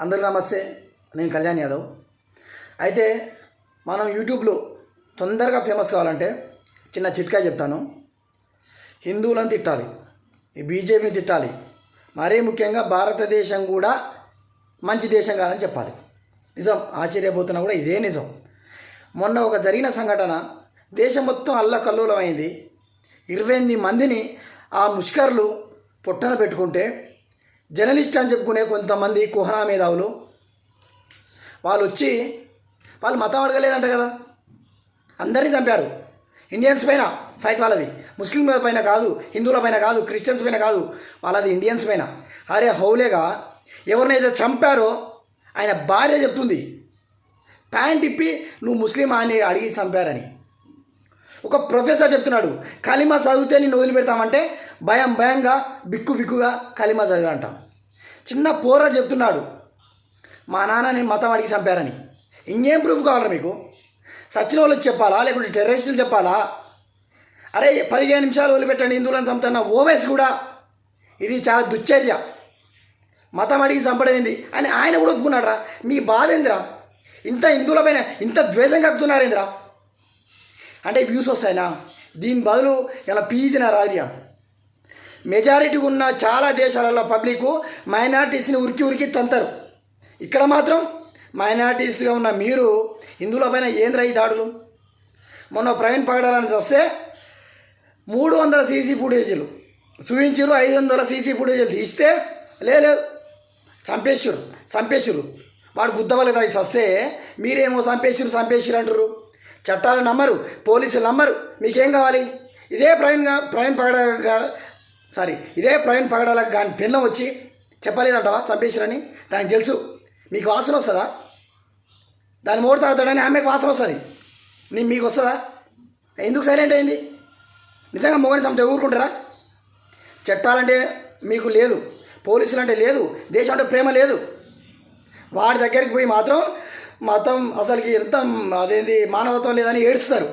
అందరూ నమస్తే. నేను కళ్యాణ్ యాదవ్. అయితే మనం యూట్యూబ్లో తొందరగా ఫేమస్ కావాలంటే చిన్న చిట్కా చెప్తాను. హిందువులను తిట్టాలి. ఈ బీజేపీని తిట్టాలి. మరీ ముఖ్యంగా భారతదేశం కూడా మంచి దేశం కాదని చెప్పాలి. నిజం. ఆశ్చర్యపోతున్నా కూడా ఇదే నిజం. మొన్న ఒక జరిగిన సంఘటన దేశం మొత్తం అల్లకల్లోలమైంది. ఇరవై ఎనిమిది మందిని ఆ ముష్కర్లు పొట్టన పెట్టుకుంటే జర్నలిస్ట్ అని చెప్పుకునే కొంతమంది కుహనా మేధావులు వాళ్ళు వచ్చి వాళ్ళు మతం అడగలేదంట కదా. అందరినీ చంపారు. ఇండియన్స్ పైన ఫైట్ వాళ్ళది. ముస్లింల పైన కాదు హిందువుల పైన కాదు క్రిస్టియన్స్ పైన కాదు వాళ్ళది ఇండియన్స్ పైన. అరే హౌలేగా ఎవరినైతే చంపారో ఆయన భార్య చెప్తుంది ప్యాంట్ ఇప్పి నువ్వు ముస్లిం అని అడిగి చంపారని. ఒక ప్రొఫెసర్ చెప్తున్నాడు కలిమా చదివితే నేను వదిలిపెడతామంటే భయం భయంగా బిక్కు బిక్కుగా కలిమా చదివా అంటాం చిన్న పోరాడు చెప్తున్నాడు మా నాన్న నేను మతం అడిగి చంపారని. ఇంకేం ప్రూఫ్ కావాలరా మీకు? సచిన వాళ్ళకి చెప్పాలా? లేకుంటే టెర్రరిస్టులు చెప్పాలా? అరే పదిహేను నిమిషాలు వదిలిపెట్టండి హిందువులను చంపుతున్న ఓవైస్ కూడా. ఇది చాలా దుశ్చర్య. మతం అడిగి చంపడం ఏంది? అని ఆయన కూడా ఒప్పుకున్నాడు రా మీ బాధ ఏందిరా? ఇంత హిందువులపైన ఇంత ద్వేషం కప్పుతున్నారేంద్రా అంటే వ్యూస్ వస్తాయినా? దీని బదులు ఇలా పీదిన రాజ్యం. మెజారిటీ ఉన్న చాలా దేశాలలో పబ్లిక్ మైనార్టీస్ని ఉరికి ఉరికి తంతారు. ఇక్కడ మాత్రం మైనార్టీస్గా ఉన్న మీరు హిందువులపైన ఏంద్ర ఈ దాడులు? మొన్న ప్రవీణ్ పగడాలని వస్తే మూడు వందల సీసీ ఫుటేజీలు. చూపించారు ఐదు వందల సీసీ ఫుటేజీలు. తీస్తే లేదు చంపేశ్వరు చంపేశ్వరు వాడు గుద్దవలేదు? అది వస్తే మీరేమో చంపేశ్వరు చంపేశ్వరు అంటారు చట్టాలు నమ్మరు పోలీసులు నమ్మరు. మీకేం కావాలి? ఇదే ప్రవీణ్గా ప్రవీణ్ పగడ సారీ ఇదే ప్రవీణ్ పగడాలకు కానీ పిల్లం వచ్చి చెప్పలేదంటవా? చంపేసిరని? దానికి తెలుసు. మీకు వాసన వస్తుందా? దాన్ని మూడు తాగుతాడని ఆమెకు వాసన వస్తుంది. నీ మీకు వస్తుందా? ఎందుకు సైలెంట్ అయింది? నిజంగా మొగని చంపితే ఊరుకుంటారా? చట్టాలంటే మీకు లేదు పోలీసులు అంటే లేదు దేశం అంటే ప్రేమ లేదు. వాడి దగ్గరికి పోయి మాత్రం మతం అసలుకి ఎంత అదేంది మానవత్వం లేదని ఏడుస్తారు.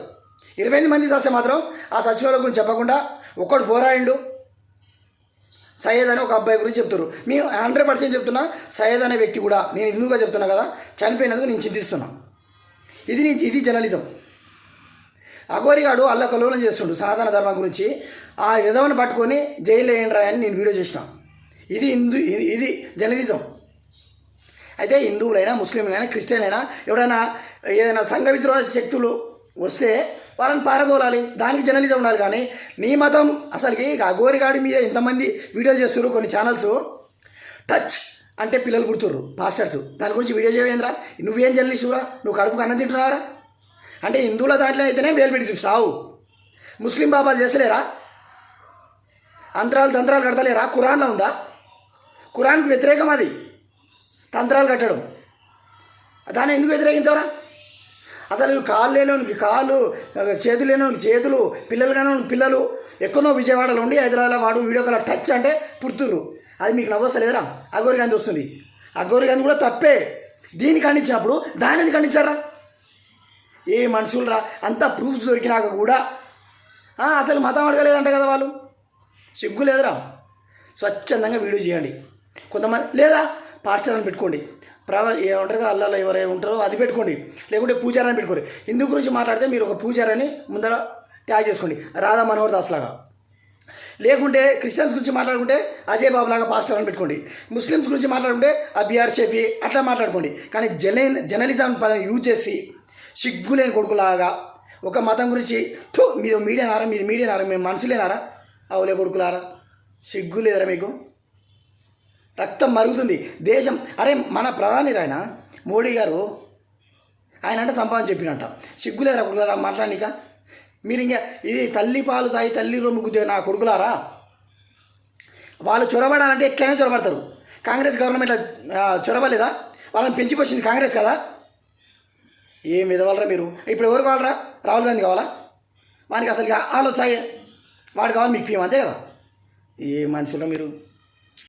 ఇరవై ఎనిమిది మంది చేస్తే మాత్రం ఆ చచ్చిన గురించి చెప్పకుండా ఒక్కడు పోరాయిండు. సయ్యద్ అనే ఒక అబ్బాయి గురించి చెప్తారు మేము హండ్రెడ్ పర్సెంట్ చెప్తున్నా సయ్యద్ అనే వ్యక్తి కూడా నేను ఇందుగా చెప్తున్నా కదా చనిపోయినందుకు నేను చింతిస్తున్నా. ఇది నీ ఇది జర్నలిజం. అఘోరిగాడు అల్ల కలోలం చేస్తుండు సనాతన ధర్మం గురించి. ఆ విధవను పట్టుకొని జైలు వేయండి అని నేను వీడియో చేసిన. ఇది హిందూ ఇది ఇది జర్నలిజం. అయితే హిందువులైనా ముస్లింలైనా క్రిస్టియన్లైనా ఎవడైనా ఏదైనా సంఘ విద్రోహ శక్తులు వస్తే వాళ్ళని పారదోలాలి. దానికి జర్నలిజం ఉండాలి కానీ నీ మతం అసలుకి అఘోరిగాడి మీద ఇంతమంది వీడియోలు చేస్తున్నారు కొన్ని ఛానల్స్ టచ్ అంటే పిల్లలు పుడుతుర్రు పాస్టర్స్ దాని గురించి వీడియో చేయవేంద్రా నువ్వేం జర్నలిస్టురా నువ్వు కడుపుకు అన్నం తింటున్నారా అంటే హిందువుల దాంట్లో అయితేనే వేలు పెట్టి చూపిస్తావు ముస్లిం బాబాలు చేస్తలేరా? అంతరాలు తంత్రాలు కడతలేరా? ఖురాన్లో ఉందా? ఖురాన్కు వ్యతిరేకం అది. తంత్రాలు కట్టడం. దాన్ని ఎందుకు వ్యతిరేకించవరా? అసలు కాళ్ళు లేనోనికి కాళ్ళు చేతులు లేనివానికి చేతులు పిల్లలు కానీ పిల్లలు. ఎక్కడో విజయవాడలో ఉండి హైదరాబాద్లో వాడు వీడియో కాల్ టచ్ అంటే పుడుతురు అది మీకు నవ్వస్తలేదురా? అగోరి గాంధీ వస్తుంది. అగోరి గాంధీ కూడా తప్పే. దీన్ని ఖండించినప్పుడు దాని ఎందుకు ఖండించారా? ఏ మనుషులరా? అంతా ప్రూఫ్స్ దొరికినాక కూడా. అసలు మతం అడగలేదంట కదా వాళ్ళు. సిగ్గు లేదురా. స్వచ్ఛందంగా వీడియో చేయండి. కొంతమంది లేదా? పాస్టర్ అని పెట్టుకోండి. ప్రవ ఏమంటారు అల్లలో ఎవరు ఉంటారో అది పెట్టుకోండి. లేకుంటే పూజారని పెట్టుకోండి. హిందూ గురించి మాట్లాడితే మీరు ఒక పూజారని ముందర ట్యాగ్ చేసుకోండి. రాధా మనోహర్ దాస్ లాగా. లేకుంటే క్రిస్టియన్స్ గురించి మాట్లాడుకుంటే అజయ్ బాబు లాగా పాస్టర్ అని పెట్టుకోండి. ముస్లిమ్స్ గురించి మాట్లాడుకుంటే ఆ బిఆర్ షెఫీ అట్లా మాట్లాడుకోండి. కానీ జర్న జర్నలిజం పదం యూజ్ చేసి సిగ్గులేని కొడుకులాగా ఒక మతం గురించి థూ మీరు మీడియా నారా మీరు మీడియా నారా మీరు మనుషులేనారా అవులే కొడుకులారా. సిగ్గు లేదరా మీకు? రక్తం మరుగుతుంది. దేశం అరే మన ప్రధాని ఆయన మోడీ గారు ఆయన అంటే సంపాదన చెప్పినట్ట సిగ్గులేరా కొడుకులారా మాట్లాడిక మీరు ఇంకా ఇది తల్లి పాలు తాగి తల్లి రొమ్ము నా కొడుకులారా? వాళ్ళు చొరబడాలంటే ఎట్లయినా చొరబడతారు. కాంగ్రెస్ గవర్నమెంట్ చొరబలేదా వాళ్ళని పెంచుకొచ్చింది కాంగ్రెస్ కదా? ఏం విధవాలరా మీరు? ఇప్పుడు ఎవరు కావాలరా? రాహుల్ గాంధీ కావాలా? వానికి అసలు ఆలోచన వాడు కావాలి మీకు పిఎం అంతే కదా? ఏ మనుషులు మీరు?